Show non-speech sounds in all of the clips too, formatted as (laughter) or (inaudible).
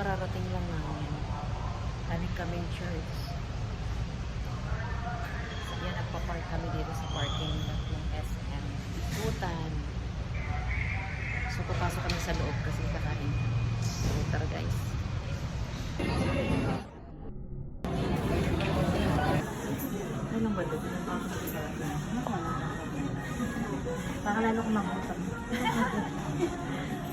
Kararating lang namin. Galing kaming church. So, yan, nagpa-park kami dito sa parking lot ng SM. Ikutan. So, papasok kami sa loob kasi kakain. So, tara guys. Ano ba ito? Baka lalo kong makutan. (laughs)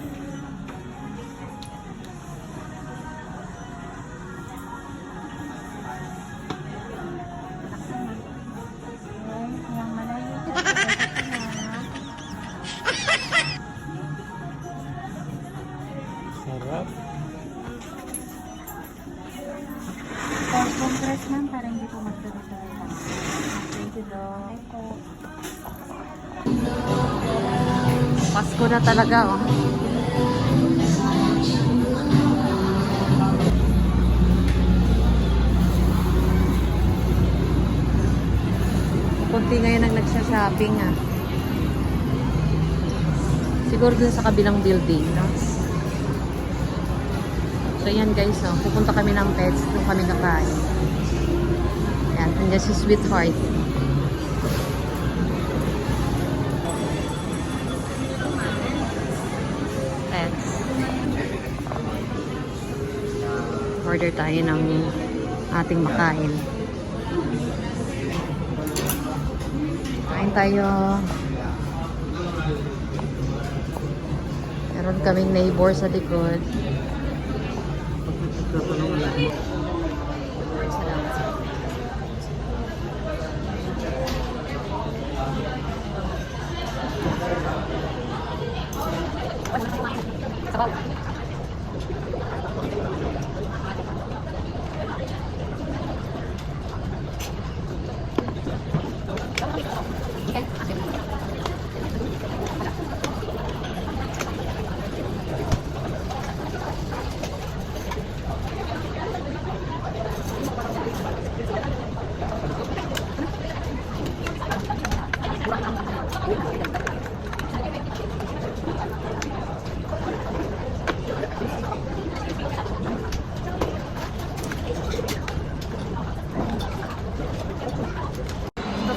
Sarap. Or compress ma'am para hindi po lang. Thank you. Ay po. Pasko na talaga, oh. Kunti ngayon ang nagsha-shopping, ah. Siguro dun sa kabilang building, no? So, yan guys, oh. Pupunta kami ng pets. Doon kami nakain. Yan, nandiyan si Sweetheart. Pets. Order tayo ng ating makain. Kain tayo. Meron kaming neighbor sa likod. Salamat sa Sabaw.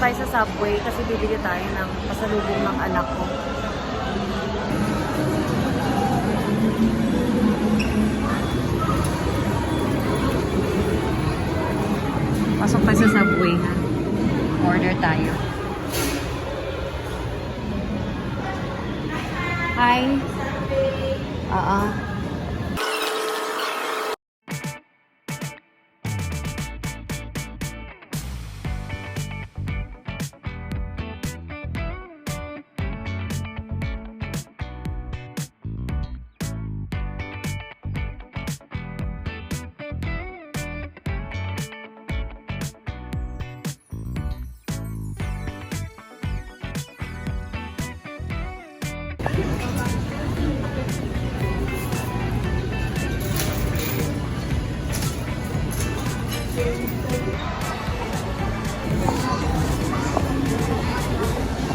Tayo sa subway kasi bibili tayo ng pasalubong ng anak ko. Pasok tayo sa subway. Order tayo. Hi. Oo.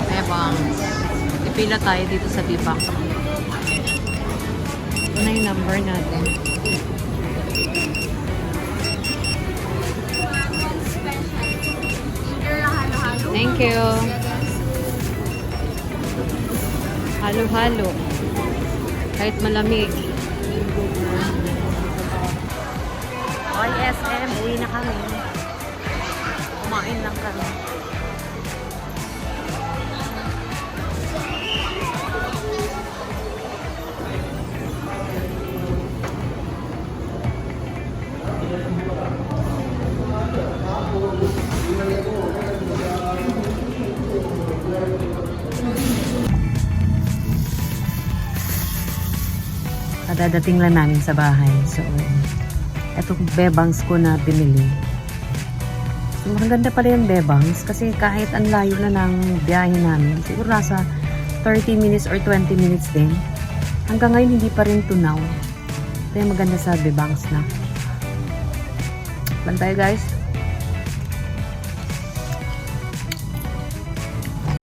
Bebang. Ipila tayo dito sa Bibang. Ito na yung number natin. Thank you. Halo-halo. Kahit malamig. YSM, uwi na kami. Kumain lang kami. Kadadating lang namin sa bahay. So, etong bebangs ko na pinili. So, maganda pala yung bebangs kasi kahit ang layo na ng biyahe namin, siguro nasa 30 minutes or 20 minutes din. Hanggang ngayon hindi pa rin tunaw. Yung maganda sa bebangs na. Bantay guys.